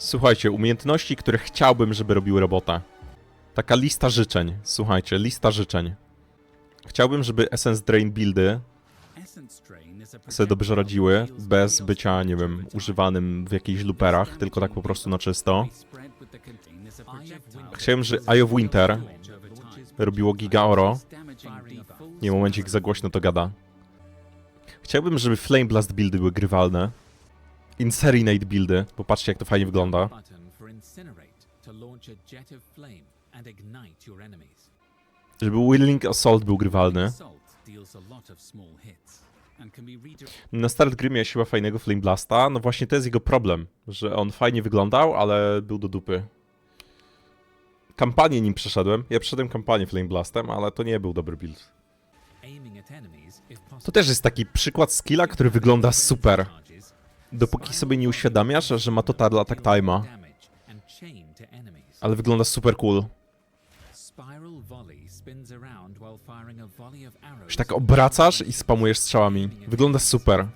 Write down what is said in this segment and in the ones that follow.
Słuchajcie, umiejętności, które chciałbym, żeby robiły robotę. Taka lista życzeń. Słuchajcie, lista życzeń. Chciałbym, żeby Essence Drain buildy sobie dobrze radziły, bez bycia, nie wiem, używanym w jakichś looperach, tylko tak po prostu na czysto. Chciałem, że Eye of Winter robiło Giga Oro. Nie, momencik, za głośno to gada. Chciałbym, żeby Flame Blast buildy były grywalne. Inserenate buildy, bo patrzcie jak to fajnie wygląda. Żeby Willing Assault był grywalny. Na start gry miałeś chyba fajnego Flame Blasta. No właśnie to jest jego problem, że on fajnie wyglądał, ale był do dupy. Kampanię nim przeszedłem. Ja przeszedłem kampanię Flame Blastem, ale to nie był dobry build. To też jest taki przykład skilla, który wygląda super. Dopóki sobie nie uświadamiasz, że ma total attack time'a. Ale wygląda super cool. Się tak obracasz i spamujesz strzałami. Wygląda super.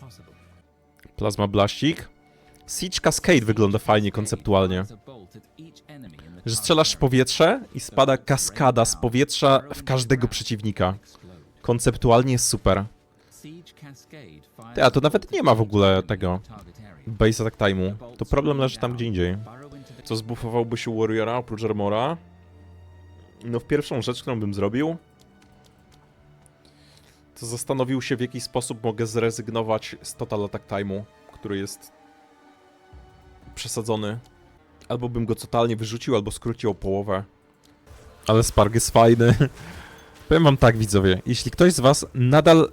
Plasma Blastik. Siege Cascade wygląda fajnie konceptualnie. Że strzelasz w powietrze i spada kaskada z powietrza w każdego przeciwnika. Konceptualnie jest super. Ty, a to nawet nie ma w ogóle tego base attack time'u. To problem leży tam gdzie indziej. Co zbufowałby się Warriora oprócz Armora? No w pierwszą rzecz, którą bym zrobił, to zastanowił się w jaki sposób mogę zrezygnować z Total Attack Time'u, który jest przesadzony. Albo bym go totalnie wyrzucił, albo skrócił o połowę. Ale Spark jest fajny. Powiem wam tak, widzowie. Jeśli ktoś z was nadal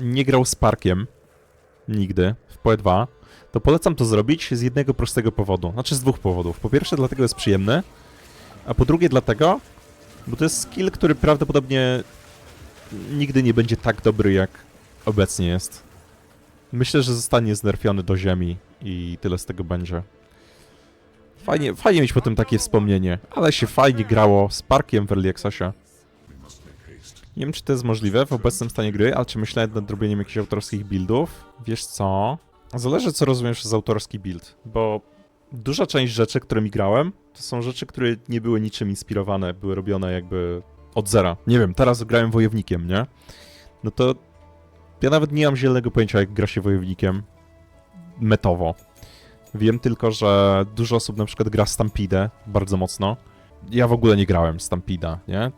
nie grał Sparkiem nigdy w PoE 2, to polecam to zrobić z jednego prostego powodu. Znaczy z dwóch powodów. Po pierwsze, dlatego jest przyjemny, a po drugie dlatego, bo to jest skill, który prawdopodobnie nigdy nie będzie tak dobry, jak obecnie jest. Myślę, że zostanie znerfiony do ziemi i tyle z tego będzie. Fajnie, fajnie mieć potem takie wspomnienie, ale się fajnie grało z Parkiem w Early Accessie. Nie wiem, czy to jest możliwe w obecnym stanie gry, ale czy myślałem nad robieniem jakichś autorskich buildów? Wiesz co? Zależy, co rozumiesz z autorski build, bo duża część rzeczy, które mi grałem, to są rzeczy, które nie były niczym inspirowane, były robione jakby od zera. Nie wiem, teraz grałem wojownikiem, nie? No to ja nawet nie mam zielonego pojęcia, jak gra się wojownikiem metowo. Wiem tylko, że dużo osób na przykład gra Stampede bardzo mocno. Ja w ogóle nie grałem Stampeda, nie?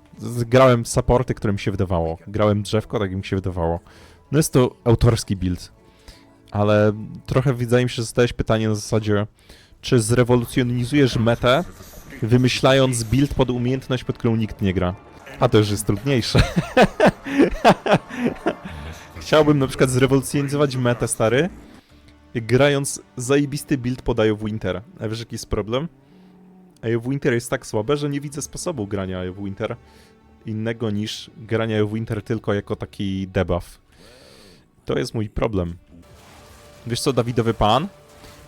Grałem supporty, które mi się wydawało. Grałem drzewko, tak mi się wydawało. No jest to autorski build. Ale trochę wydaje mi się, że zadałeś pytanie na zasadzie, czy zrewolucjonizujesz metę, wymyślając build pod umiejętność, pod którą nikt nie gra. A to już jest trudniejsze. Chciałbym na przykład zrewolucjonizować metę, stary, grając zajebisty build pod Eye of Winter. A wiesz jaki jest problem? Eye of Winter jest tak słabe, że nie widzę sposobu grania Eye of Winter innego niż grania Eye of Winter tylko jako taki debuff. To jest mój problem. Wiesz co, Dawidowy Pan?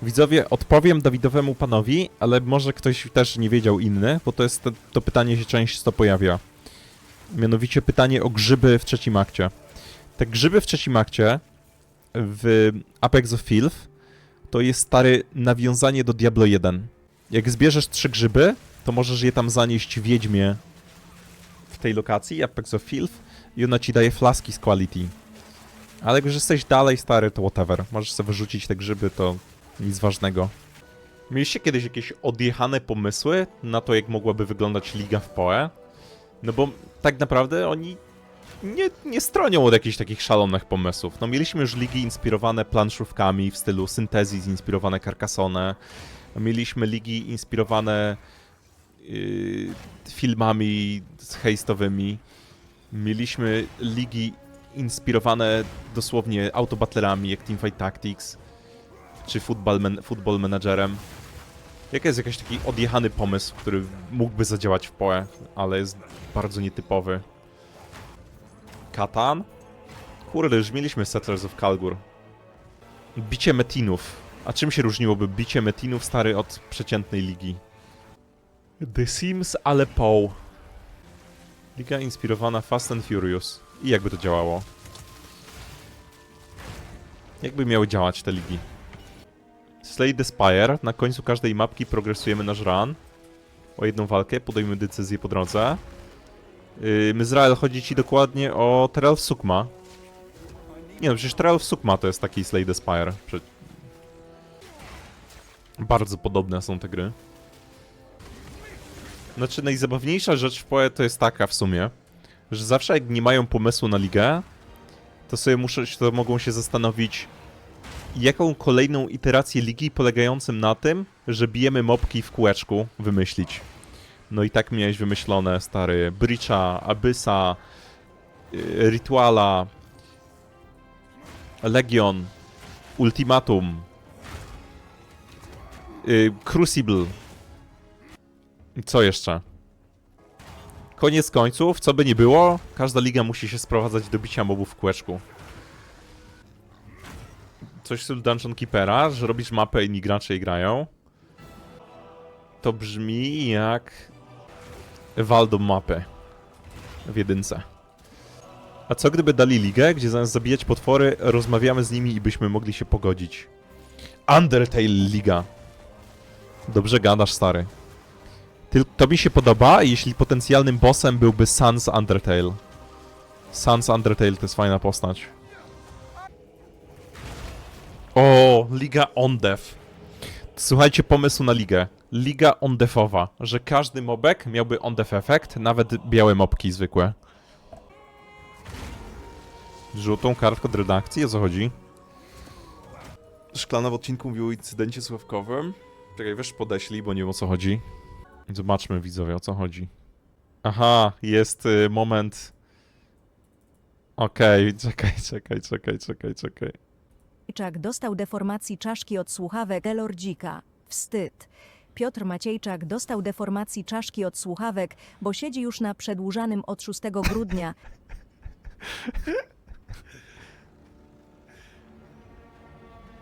Widzowie, odpowiem Dawidowemu Panowi, ale może ktoś też nie wiedział inny, bo to jest to, to pytanie się często pojawia. Mianowicie pytanie o grzyby w trzecim akcie. Te grzyby w trzecim akcie w Apex of Filth to jest stary nawiązanie do Diablo 1. Jak zbierzesz trzy grzyby, to możesz je tam zanieść wiedźmie w tej lokacji, Apex of Filth, i ona ci daje flaski z quality. Ale jak już jesteś dalej stary, to whatever. Możesz sobie wyrzucić te grzyby, to nic ważnego. Mieliście kiedyś jakieś odjechane pomysły na to, jak mogłaby wyglądać liga w PoE? No bo tak naprawdę oni nie, nie stronią od jakichś takich szalonych pomysłów. No mieliśmy już ligi inspirowane planszówkami w stylu syntezji zinspirowane Carcassonne. Mieliśmy ligi inspirowane yy, filmami hejstowymi. Mieliśmy ligi inspirowane dosłownie autobattlerami jak Teamfight Tactics czy Football, man, football Managerem. Jaki jest jakiś taki odjechany pomysł, który mógłby zadziałać w PoE, ale jest bardzo nietypowy? Katan? Kurde, już mieliśmy Settlers of Kalgur. Bicie Metinów. A czym się różniłoby bicie Metinów stary od przeciętnej ligi? The Sims Aleppo. Liga inspirowana Fast and Furious. I jakby to działało? Jakby miały działać te ligi? Slay the Spire. Na końcu każdej mapki progresujemy nasz run. O jedną walkę, podejmujemy decyzję po drodze. Yy, Mizrael, chodzi ci dokładnie o Terrell Sukma. Nie no, przecież Terrell Sukma to jest taki Slay the Spire. Prze- Bardzo podobne są te gry. Znaczy, najzabawniejsza rzecz w PoE to jest taka w sumie, że zawsze jak nie mają pomysłu na ligę, to sobie muszę, to mogą się zastanowić, jaką kolejną iterację ligi polegającym na tym, że bijemy mopki w kółeczku wymyślić. No i tak miałeś wymyślone, stary, Breacha, Abyssa, yy, Rituala, Legion, Ultimatum, yy, Crucible. Co jeszcze? Koniec końców, co by nie było, każda liga musi się sprowadzać do bicia mobów w kółeczku. Coś w stylu Dungeon Keepera, że robisz mapę i gracze jej grają. To brzmi jak Waldo mapę w jedynce. A co gdyby dali ligę, gdzie zamiast zabijać potwory, rozmawiamy z nimi i byśmy mogli się pogodzić? Undertale Liga. Dobrze gadasz, stary. To mi się podoba, jeśli potencjalnym bossem byłby Sans Undertale. Sans Undertale to jest fajna postać. O, Liga On-Dev. Słuchajcie pomysłu na ligę. Liga on-defowa, że każdy mobek miałby on-def efekt, nawet białe mobki zwykłe. Żółtą kartkę od redakcji, o co chodzi? Szklana w odcinku mówił o incydencie sławkowym. Czekaj, wiesz, podeślij, bo nie wiem o co chodzi. Zobaczmy widzowie, o co chodzi. Aha, jest y, moment... Okej, czekaj, czekaj, czekaj, czekaj, czekaj. Maciejczak dostał deformacji czaszki od słuchawek Elordzika. Wstyd. Piotr Maciejczak dostał deformacji czaszki od słuchawek, bo siedzi już na przedłużanym od 6 grudnia.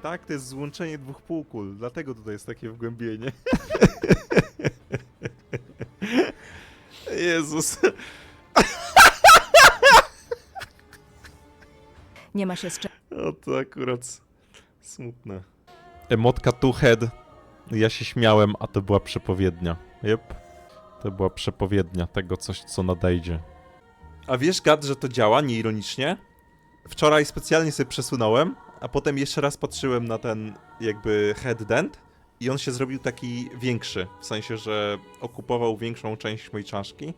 Tak, to jest złączenie dwóch półkul, dlatego tutaj jest takie wgłębienie. Jezus. Nie ma się z czego O, to akurat smutne. Emotka two head. Ja się śmiałem, a to była przepowiednia. Jep. To była przepowiednia tego coś, co nadejdzie. A wiesz, Gad, że to działa nieironicznie? Wczoraj specjalnie sobie przesunąłem, a potem jeszcze raz patrzyłem na ten jakby head dent i on się zrobił taki większy. W sensie, że okupował większą część mojej czaszki.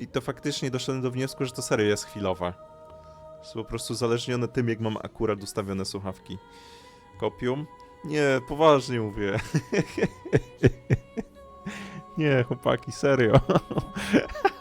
I to faktycznie doszedłem do wniosku, że to serio jest chwilowe. Jest po prostu uzależnione tym, jak mam akurat ustawione słuchawki. Kopium? Nie, poważnie mówię. Nie, chłopaki, serio.